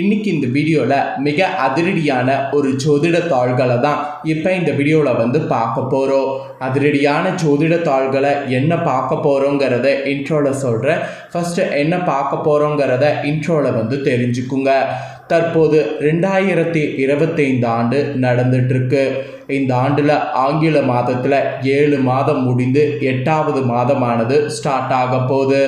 இன்னைக்கு இந்த வீடியோவில் மிக அதிரடியான ஒரு ஜோதிட தாள்களை தான் இப்போ இந்த வீடியோவில் வந்து பார்க்க போகிறோம் அதிரடியான ஜோதிட தாள்களை என்ன பார்க்க போகிறோங்கிறத இன்ட்ரோவில் சொல்கிறேன் ஃபஸ்ட்டு என்ன பார்க்க போகிறோங்கிறத இன்ட்ரோவில் வந்து தெரிஞ்சுக்குங்க. தற்போது ரெண்டாயிரத்தி இருபத்தைந்து ஆண்டு நடந்துட்டுருக்கு. இந்த ஆண்டில் ஆங்கில மாதத்தில் ஏழு மாதம் முடிந்து எட்டாவது மாதமானது ஸ்டார்ட் ஆக போகுது.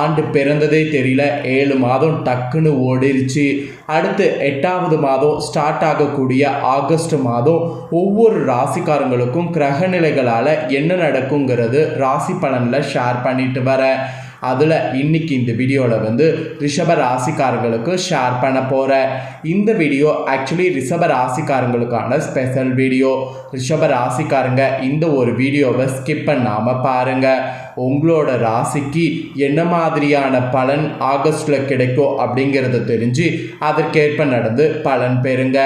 ஆண்டு பிறந்ததே தெரியல. ஏழு மாதம் டக்குன்னு ஓடிருச்சு. அடுத்து எட்டாவது மாதம் ஸ்டார்ட் ஆகக்கூடிய ஆகஸ்ட் மாதம் ஒவ்வொரு ராசிக்காரங்களுக்கும் கிரகநிலைகளால் என்ன நடக்குங்கிறது ராசி பலனில் ஷேர் பண்ணிட்டு வரேன் அதில் இன்னைக்கு இந்த வீடியோவில் வந்து ரிஷப ராசிக்காரங்களுக்கு ஷேர் பண்ண போகிறேன் இந்த வீடியோ ஆக்சுவலி ரிஷப ராசிக்காரங்களுக்கான ஸ்பெஷல் வீடியோ ரிஷப ராசிக்காரங்க இந்த ஒரு வீடியோவை ஸ்கிப் பண்ணாமல் பாருங்கள் உங்களோட ராசிக்கு என்ன மாதிரியான பலன் ஆகஸ்டில் கிடைக்கும் அப்படிங்கிறத தெரிஞ்சு அதற்கேற்ப நடந்து பலன் பெறுங்க.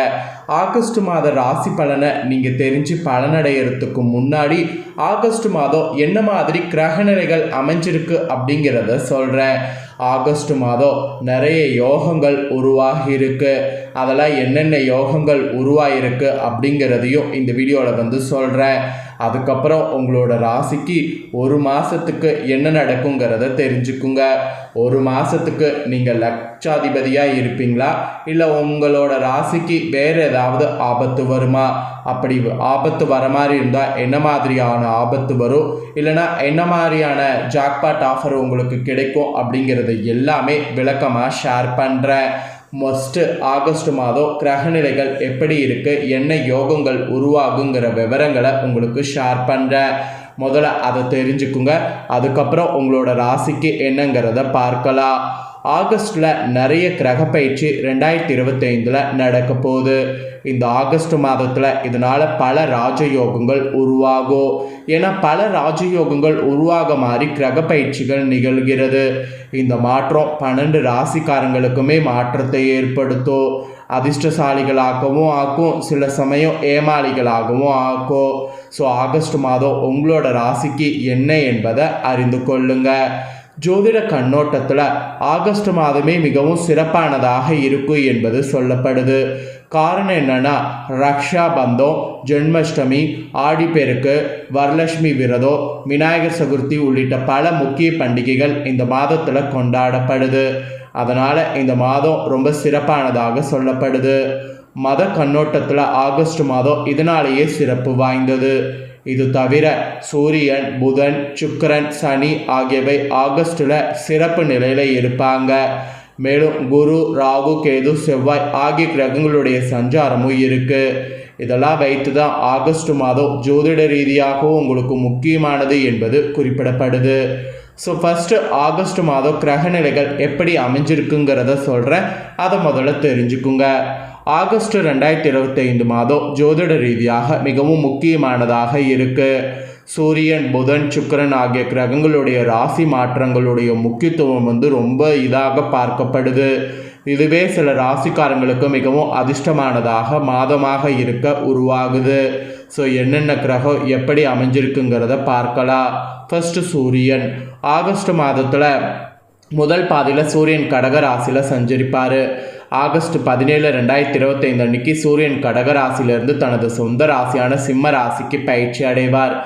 ஆகஸ்ட் மாத ராசி பலனை நீங்கள் தெரிஞ்சு பலனடைகிறதுக்கு முன்னாடி ஆகஸ்ட் மாதம் என்ன மாதிரி கிரகநிலைகள் அமைஞ்சிருக்கு அப்படிங்கிறத சொல்கிறேன் ஆகஸ்ட் மாதம் நிறைய யோகங்கள் உருவாகி இருக்குது அதெல்லாம் என்னென்ன யோகங்கள் உருவாயிருக்கு அப்படிங்கிறதையும் இந்த வீடியோவில் வந்து சொல்கிறேன் அதுக்கப்புறம் உங்களோட ராசிக்கு ஒரு மாதத்துக்கு என்ன நடக்குங்கிறத தெரிஞ்சுக்குங்க. ஒரு மாதத்துக்கு நீங்கள் லட்சாதிபதியாக இருப்பீங்களா? இல்லை உங்களோட ராசிக்கு வேறு ஏதாவது ஆபத்து வருமா? அப்படி ஆபத்து வர மாதிரி இருந்தால் என்ன மாதிரியான ஆபத்து வரும்? இல்லைனா என்ன மாதிரியான ஜாக்பாட் ஆஃபர் உங்களுக்கு கிடைக்கும் அப்படிங்கிறது எல்லாமே விளக்கமாக ஷேர் பண்ணுறேன் மொஸ்ட்டு ஆகஸ்ட் மாதம் கிரகநிலைகள் எப்படி இருக்குது என்ன யோகங்கள் உருவாகுங்கிற விவரங்களை உங்களுக்கு ஷேர் பண்ணுறேன் முதல்ல அதை தெரிஞ்சுக்குங்க. அதுக்கப்புறம் உங்களோட ராசிக்கு என்னங்கிறத பார்க்கலாம். ஆகஸ்டில் நிறைய கிரக பயிற்சி ரெண்டாயிரத்தி இருபத்தைந்தில் நடக்க போகுது. இந்த ஆகஸ்ட் மாதத்தில் இதனால் பல ராஜயோகங்கள் உருவாகும் ஏன்னா பல ராஜயோகங்கள் உருவாக மாதிரி கிரக பயிற்சிகள் நிகழ்கிறது. இந்த மாற்றம் பன்னெண்டு ராசிக்காரங்களுக்குமே மாற்றத்தை ஏற்படுத்தும் அதிர்ஷ்டசாலிகளாகவும் ஆக்கும். சில சமயம் ஏமாளிகளாகவும் ஆக்கும் ஸோ ஆகஸ்ட் மாதம் உங்களோட ராசிக்கு என்ன என்பதை அறிந்து கொள்ளுங்கள் ஜோதிட கண்ணோட்டத்தில் ஆகஸ்ட் மாதமே மிகவும் சிறப்பானதாக இருக்கும் என்பது சொல்லப்படுது. காரணம் என்னன்னா ரக்ஷா பந்தம் ஜென்மாஷ்டமி ஆடிப்பெருக்கு வரலட்சுமி விரதம் விநாயகர் சதுர்த்தி உள்ளிட்ட பல முக்கிய பண்டிகைகள் இந்த மாதத்தில் கொண்டாடப்படுது. அதனால் இந்த மாதம் ரொம்ப சிறப்பானதாக சொல்லப்படுது. மத கண்ணோட்டத்தில் ஆகஸ்ட் மாதம் இதனாலேயே சிறப்பு வாய்ந்தது. இது தவிர சூரியன் புதன் சுக்கரன் சனி ஆகியவை ஆகஸ்டில் சிறப்பு நிலையில் இருப்பாங்க. மேலும் குரு ராகு கேது செவ்வாய் ஆகிய கிரகங்களுடைய சஞ்சாரமும் இருக்குது இதெல்லாம் வைத்து தான் ஆகஸ்ட் மாதம் ஜோதிட ரீதியாகவும் உங்களுக்கு முக்கியமானது என்பது குறிப்பிடப்படுது. ஸோ ஃபஸ்ட்டு ஆகஸ்ட் மாதம் கிரகநிலைகள் எப்படி அமைஞ்சிருக்குங்கிறத சொல்கிறேன் அதை முதல்ல தெரிஞ்சுக்குங்க. ஆகஸ்ட் ரெண்டாயிரத்தி இருபத்தைந்து மாதம் ஜோதிட ரீதியாக மிகவும் முக்கியமானதாக இருக்கு. சூரியன் புதன் சுக்கரன் ஆகிய கிரகங்களுடைய ராசி மாற்றங்களுடைய முக்கியத்துவம் வந்து ரொம்ப இதாக பார்க்கப்படுது. இதுவே சில ராசிக்காரங்களுக்கு மிகவும் அதிர்ஷ்டமானதாக மாதமாக இருக்க உருவாகுது. ஸோ என்னென்ன கிரகம் எப்படி அமைஞ்சிருக்குங்கிறத பார்க்கலாம். ஃபஸ்ட்டு சூரியன். ஆகஸ்ட் மாதத்தில் முதல் பாதியில் சூரியன் கடக ராசியில் சஞ்சரிப்பார். ஆகஸ்ட் பதினேழு ரெண்டாயிரத்தி இருபத்தைந்து அன்னைக்கு சூரியன் கடகராசியிலிருந்து தனது சொந்த ராசியான சிம்ம ராசிக்கு பயிற்சி அடைவார்.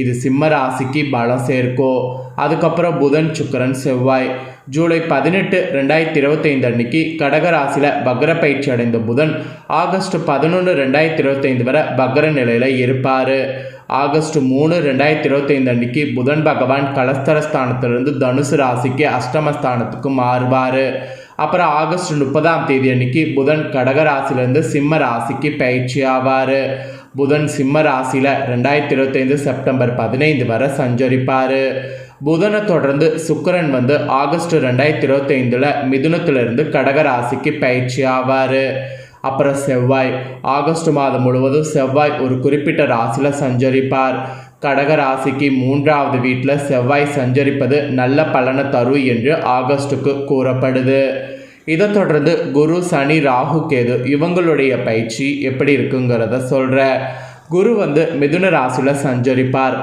இது சிம்ம ராசிக்கு பலம் சேர்க்கும் அதுக்கப்புறம் புதன் சுக்கரன் செவ்வாய். ஜூலை பதினெட்டு ரெண்டாயிரத்தி இருபத்தைந்து அன்னைக்கு கடகராசியில் பக்ர பயிற்சி அடைந்த புதன் ஆகஸ்ட் பதினொன்று ரெண்டாயிரத்தி இருபத்தைந்து வரை பக்ர நிலையில் இருப்பார். ஆகஸ்ட் மூணு ரெண்டாயிரத்தி இருபத்தைந்து அன்னைக்கு புதன் பகவான் கலஸ்தரஸ்தானத்திலிருந்து தனுசு ராசிக்கு அஷ்டமஸ்தானத்துக்கு மாறுவார். அப்புறம் ஆகஸ்ட் முப்பதாம் தேதி அன்னைக்கு புதன் கடகராசிலேருந்து சிம்ம ராசிக்கு பயிற்சி ஆவார். புதன் சிம்ம ராசியில் ரெண்டாயிரத்தி இருபத்தைந்து செப்டம்பர் பதினைந்து வரை சஞ்சரிப்பார். புதனை தொடர்ந்து சுக்கிரன் வந்து ஆகஸ்ட் ரெண்டாயிரத்தி இருபத்தைந்தில் மிதுனத்திலிருந்து கடகராசிக்கு பயிற்சி ஆவார். அப்புறம் செவ்வாய் ஆகஸ்ட் மாதம் முழுவதும் செவ்வாய் ஒரு குறிப்பிட்ட ராசியில் சஞ்சரிப்பார். கடக ராசிக்கு மூன்றாவது வீட்டில் செவ்வாய் சஞ்சரிப்பது நல்ல பலனை தரும் என்று ஆகஸ்டுக்கு கூறப்படுது. இதை தொடர்ந்து குரு சனி ராகு கேது இவங்களுடைய பயிற்சி எப்படி இருக்குங்கிறத சொல்கிற குரு வந்து மிதுன ராசியில் சஞ்சரிப்பார்.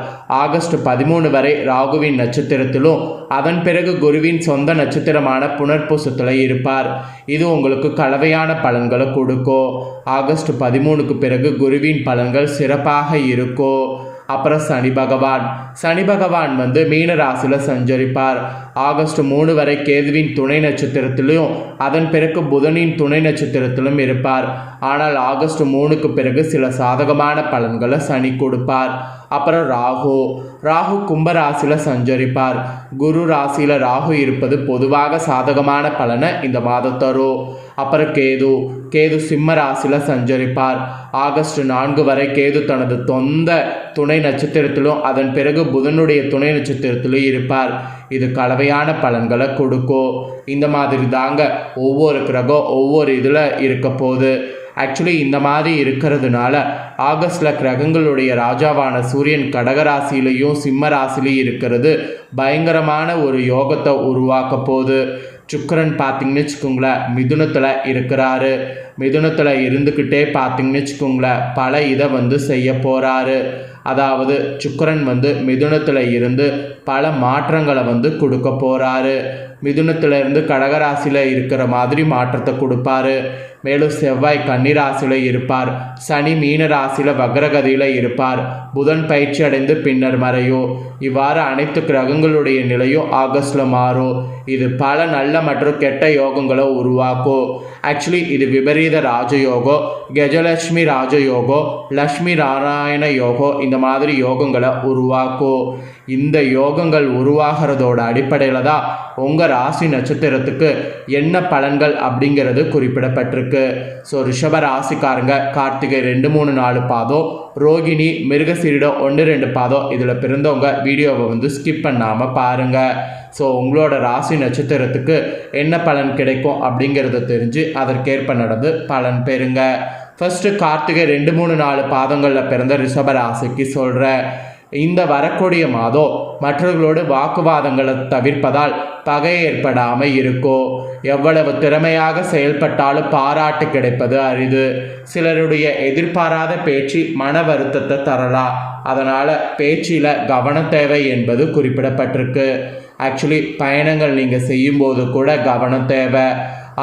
ஆகஸ்ட் பதிமூணு வரை ராகுவின் நட்சத்திரத்திலும் அதன் பிறகு குருவின் சொந்த நட்சத்திரமான புனர்பூசத்தில் இருப்பார். இது உங்களுக்கு கலவையான பலன்களை கொடுக்கும். ஆகஸ்ட் பதிமூணுக்கு பிறகு குருவின் பலன்கள் சிறப்பாக இருக்கும். அப்புறம் சனி பகவான். சனி பகவான் வந்து மீன ராசியில் சஞ்சரிப்பார். ஆகஸ்ட் மூணு வரை கேதுவின் துணை நட்சத்திரத்திலும் அதன் பிறகு புதனின் துணை நட்சத்திரத்திலும் இருப்பார். ஆனால் ஆகஸ்ட் மூணுக்கு பிறகு சில சாதகமான பலன்களை சனி கொடுப்பார். அப்புறம் ராகு. ராகு கும்ப ராசியில் சஞ்சரிப்பார். குரு ராசியில் ராகு இருப்பது பொதுவாக சாதகமான பலனை இந்த மாதம் தரும். அப்புறம் கேது கேது சிம்ம ராசியில் சஞ்சரிப்பார். ஆகஸ்ட் நான்கு வரை கேது தனது சொந்த துணை நட்சத்திரத்திலும் அதன் பிறகு புதனுடைய துணை நட்சத்திரத்திலும் இருப்பார். இது கலவையான பலன்களை கொடுக்கும். இந்த மாதிரி தாங்க ஒவ்வொரு கிரகம் ஒவ்வொரு இதில் இருக்க போகுது. ஆக்சுவலி இந்த மாதிரி இருக்கிறதுனால ஆகஸ்டில் கிரகங்களுடைய ராஜாவான சூரியன் கடகராசிலையும் சிம்ம ராசிலையும் இருக்கிறது பயங்கரமான ஒரு யோகத்தை உருவாக்க போகுது. சுக்கரன் பார்த்தீங்கன்னு வச்சுக்கோங்களேன் மிதுனத்தில் இருக்கிறாரு. மிதுனத்தில் இருந்துக்கிட்டே பார்த்தீங்கன்னு வச்சுக்கோங்களேன் பல இதை வந்து செய்ய போகிறாரு அதாவது சுக்கரன் வந்து மிதுனத்தில் இருந்து பல மாற்றங்களை வந்து கொடுக்க போகிறாரு மிதுனத்தில் இருந்து கடகராசியில் இருக்கிற மாதிரி மாற்றத்தை கொடுப்பாரு. மேலும் செவ்வாய் கன்னிராசியில் இருப்பார். சனி மீன ராசியில் வக்ரகதியில் இருப்பார். புதன் பயிற்சி அடைந்து பின்னர் மறையும். இவ்வாறு அனைத்து கிரகங்களுடைய நிலையும் ஆகஸ்டில் மாறும். இது பல நல்ல மற்றும் கெட்ட யோகங்களை உருவாக்கும். ஆக்சுவலி இது விபரீத ராஜயோகம் கஜலட்சுமி ராஜயோகம் லக்ஷ்மி நாராயண யோகம் இந்த மாதிரி யோகங்களை உருவாக்கும். இந்த யோகங்கள் உருவாகிறதோட அடிப்படையில் தான் உங்கள் ராசி நட்சத்திரத்துக்கு என்ன பலன்கள் அப்படிங்கிறது குறிப்பிடப்பட்டிருக்கு. ஸோ ரிஷப ராசிக்காரங்க கார்த்திகை ரெண்டு மூணு நாலு பாதம். ரோகிணி மிருகசீரிடம் ஒன்று ரெண்டு பாதம். இதில் பிறந்தவங்க வீடியோவை வந்து ஸ்கிப் பண்ணாமல் பாருங்கள் ஸோ உங்களோட ராசி நட்சத்திரத்துக்கு என்ன பலன் கிடைக்கும் அப்படிங்கிறத தெரிஞ்சு அதற்கேற்ப நடந்து பலன் பெறுங்க. ஃபஸ்ட்டு கார்த்திகை ரெண்டு மூணு நாலு பாதங்களில் பிறந்த ரிஷப ராசிக்கு சொல்கிறேன் இந்த வரக்கூடிய மாதம் மற்றவர்களோடு வாக்குவாதங்களை தவிர்ப்பதால் பகை ஏற்படாமல் இருக்கோ. எவ்வளவு திறமையாக செயல்பட்டாலும் பாராட்டு கிடைப்பது அரிது. சிலருடைய எதிர்பாராத பேச்சு மன வருத்தத்தை தரலாம் அதனால் பேச்சில் கவனம் தேவை என்பது குறிப்பிடப்பட்டிருக்கு. ஆக்சுவலி பயணங்கள் நீங்கள் செய்யும்போது கூட கவனம் தேவை.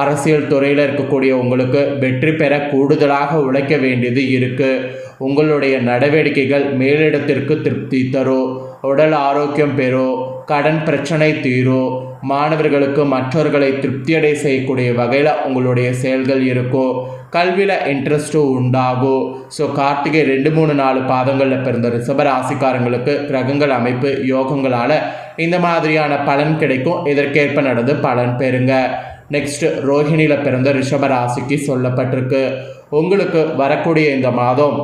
அரசியல் துறையில் இருக்கக்கூடிய உங்களுக்கு வெற்றி பெற கூடுதலாக உழைக்க வேண்டியது இருக்குது உங்களுடைய நடவடிக்கைகள் மேலிடத்திற்கு திருப்தி தரும் உடல் ஆரோக்கியம் பெறும் கடன் பிரச்சனை தீரும் மாணவர்களுக்கு மற்றவர்களை திருப்தியடை செய்யக்கூடிய வகையில் உங்களுடைய செயல்கள் இருக்கும் கல்வியில் இன்ட்ரெஸ்ட்டும் உண்டாகும் ஸோ கார்த்திகை ரெண்டு மூணு நாலு பாதங்களில் பிறந்த ரிசபராசிக்காரங்களுக்கு கிரகங்கள் அமைப்பு யோகங்களால் இந்த மாதிரியான பலன் கிடைக்கும். இதற்கேற்ப நடந்து பலன் பெறுங்க. நெக்ஸ்ட் ரோஹிணியில் பிறந்த ரிஷபராசிக்கு சொல்லப்பட்டிருக்கு. உங்களுக்கு வரக்கூடிய இந்த மாதம்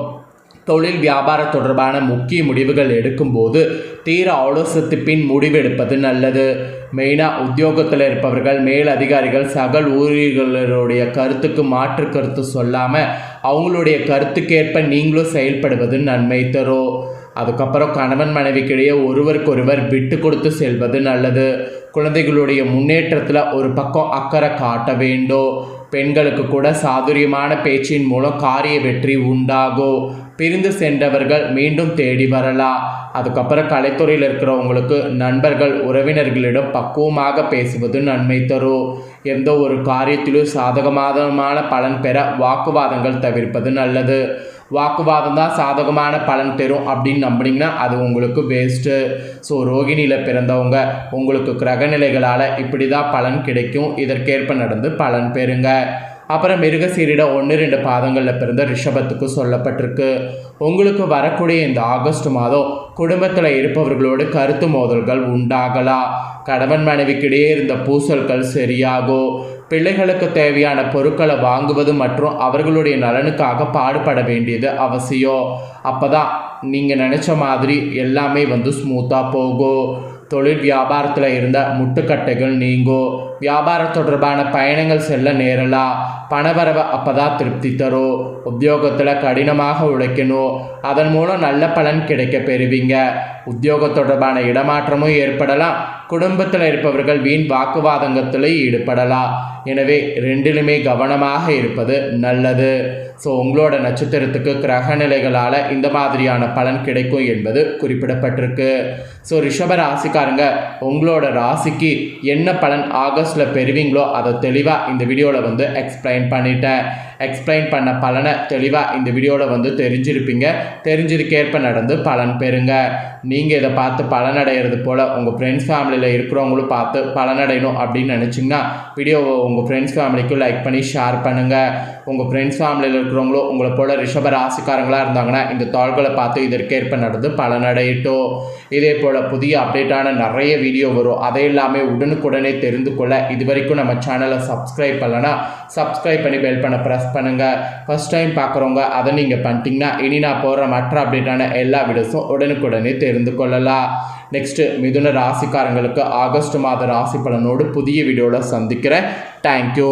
தொழில் வியாபாரம் தொடர்பான முக்கிய முடிவுகள் எடுக்கும்போது தீர ஆலோசித்து பின் முடிவெடுப்பது நல்லது. மெயினாக உத்தியோகத்தில் இருப்பவர்கள் மேல் அதிகாரிகள் சகல் ஊழியர்களுடைய கருத்துக்கு மாற்று கருத்து சொல்லாமல் அவங்களுடைய கருத்துக்கேற்ப நீங்களும் செயல்படுவது நன்மை தரும் அதுக்கப்புறம் கணவன் மனைவிக்கிடையே ஒருவருக்கொருவர் விட்டு கொடுத்து செல்வது நல்லது. குழந்தைகளுடைய முன்னேற்றத்தில் ஒரு பக்கம் அக்கறை காட்ட வேண்டும் பெண்களுக்கு கூட சாதுரியமான பேச்சின் மூலம் காரிய வெற்றி உண்டாகும் பிரிந்து சென்றவர்கள் மீண்டும் தேடி வரலாம் அதுக்கப்புறம் கலைத்துறையில் இருக்கிறவங்களுக்கு நண்பர்கள் உறவினர்களிடம் பக்குவமாக பேசுவது நன்மை தரும். எந்த ஒரு காரியத்திலும் சாதகமான பலன் பெற வாக்குவாதங்கள் தவிர்ப்பது நல்லது. வாக்குவாதம் தான் சாதகமான பலன் தரும் அப்படின்னு நம்பினீங்கன்னா அது உங்களுக்கு வேஸ்ட்டு ஸோ ரோகிணியில் பிறந்தவங்க உங்களுக்கு கிரகநிலைகளால் இப்படி தான் பலன் கிடைக்கும். இதற்கேற்ப நடந்து பலன் பெறுங்க. அப்புறம் மிருகசீரிட ஒன்று ரெண்டு பாதங்களில் பிறந்த ரிஷபத்துக்கு சொல்லப்பட்டிருக்கு. உங்களுக்கு வரக்கூடிய இந்த ஆகஸ்ட் மாதம் குடும்பத்தில் இருப்பவர்களோடு கருத்து மோதல்கள் உண்டாகலாம் கணவன் மனைவிக்கிடையே இருந்த பூசல்கள் சரியாகும் பிள்ளைகளுக்கு தேவையான பொருட்களை வாங்குவது மற்றும் அவர்களுடைய நலனுக்காக பாடுபட வேண்டியது அவசியம். அப்போ தான் நீங்கள் நினச்ச மாதிரி எல்லாமே வந்து ஸ்மூத்தாக போகும் தொழில் வியாபாரத்தில் இருந்த முட்டுக்கட்டைகள் நீங்கும் வியாபாரம் தொடர்பான பயணங்கள் செல்ல நேரலாம் அப்போ தான் திருப்தி தரும் உத்தியோகத்தில் கடினமாக உழைக்கணும் அதன் மூலம் நல்ல பலன் கிடைக்க பெறுவீங்க. உத்தியோக தொடர்பான இடமாற்றமும் ஏற்படலாம் குடும்பத்தில் இருப்பவர்கள் வீண் வாக்குவாதங்கத்தில் ஈடுபடலாம் எனவே ரெண்டிலுமே கவனமாக இருப்பது நல்லது. ஸோ உங்களோட நட்சத்திரத்துக்கு கிரக நிலைகளால் இந்த மாதிரியான பலன் கிடைக்கும் என்பது குறிப்பிடப்பட்டிருக்கு. ஸோ ரிஷப ராசிக்காரங்க உங்களோட ராசிக்கு என்ன பலன் ஆகஸ்ட்ல பெறுவீங்களோ அதை தெளிவாக இந்த வீடியோவில் வந்து எக்ஸ்பிளைன் பண்ணிட்டேன். எக்ஸ்பிளைன் பண்ண பலனை தெளிவாக இந்த வீடியோவில் வந்து தெரிஞ்சிருப்பீங்க. தெரிஞ்சதுக்கேற்ப நடந்து பலன் பெறுங்க. நீங்கள் இதை பார்த்து பலனடைகிறது போல் உங்கள் ஃப்ரெண்ட்ஸ் ஃபேமிலியில் இருக்கிறவங்களும் பார்த்து பலனடையணும் அப்படின்னு நினச்சிங்கன்னா வீடியோவை உங்கள் ஃப்ரெண்ட்ஸ் ஃபேமிலிக்கும் லைக் பண்ணி ஷேர் பண்ணுங்கள் உங்கள் ஃப்ரெண்ட்ஸ் ஃபேமிலியில் இருக்கிறவங்களும் உங்களை போல் ரிஷப ராசிக்காரங்களாக இருந்தாங்கன்னா இந்த தாள்களை பார்த்து இதற்கேற்ப நடந்து பலனடையட்டும். இதே போல் புதிய அப்டேட்டான நிறைய வீடியோ வரும். அதை எல்லாமே உடனுக்குடனே தெரிந்து கொள்ள இது வரைக்கும் நம்ம சேனலை சப்ஸ்கிரைப் பண்ணலன்னா சப்ஸ்கிரைப் பண்ணி பெல் பண்ண ப்ரெஸ் பண்ணுங்கள் ஃபஸ்ட் டைம் பார்க்குறவங்க அதை நீங்கள் பண்ணிட்டீங்கன்னா இனி நான் போடுற மற்ற அப்டேட்டான எல்லா வீடியோஸும் உடனுக்குடனே தெரிந்து கொள்ளலாம். நெக்ஸ்ட்டு மிதுன ராசிக்காரங்களுக்கு ஆகஸ்ட் மாத ராசி பலனோடு புதிய வீடியோவில் சந்திக்கிறேன். தேங்க்யூ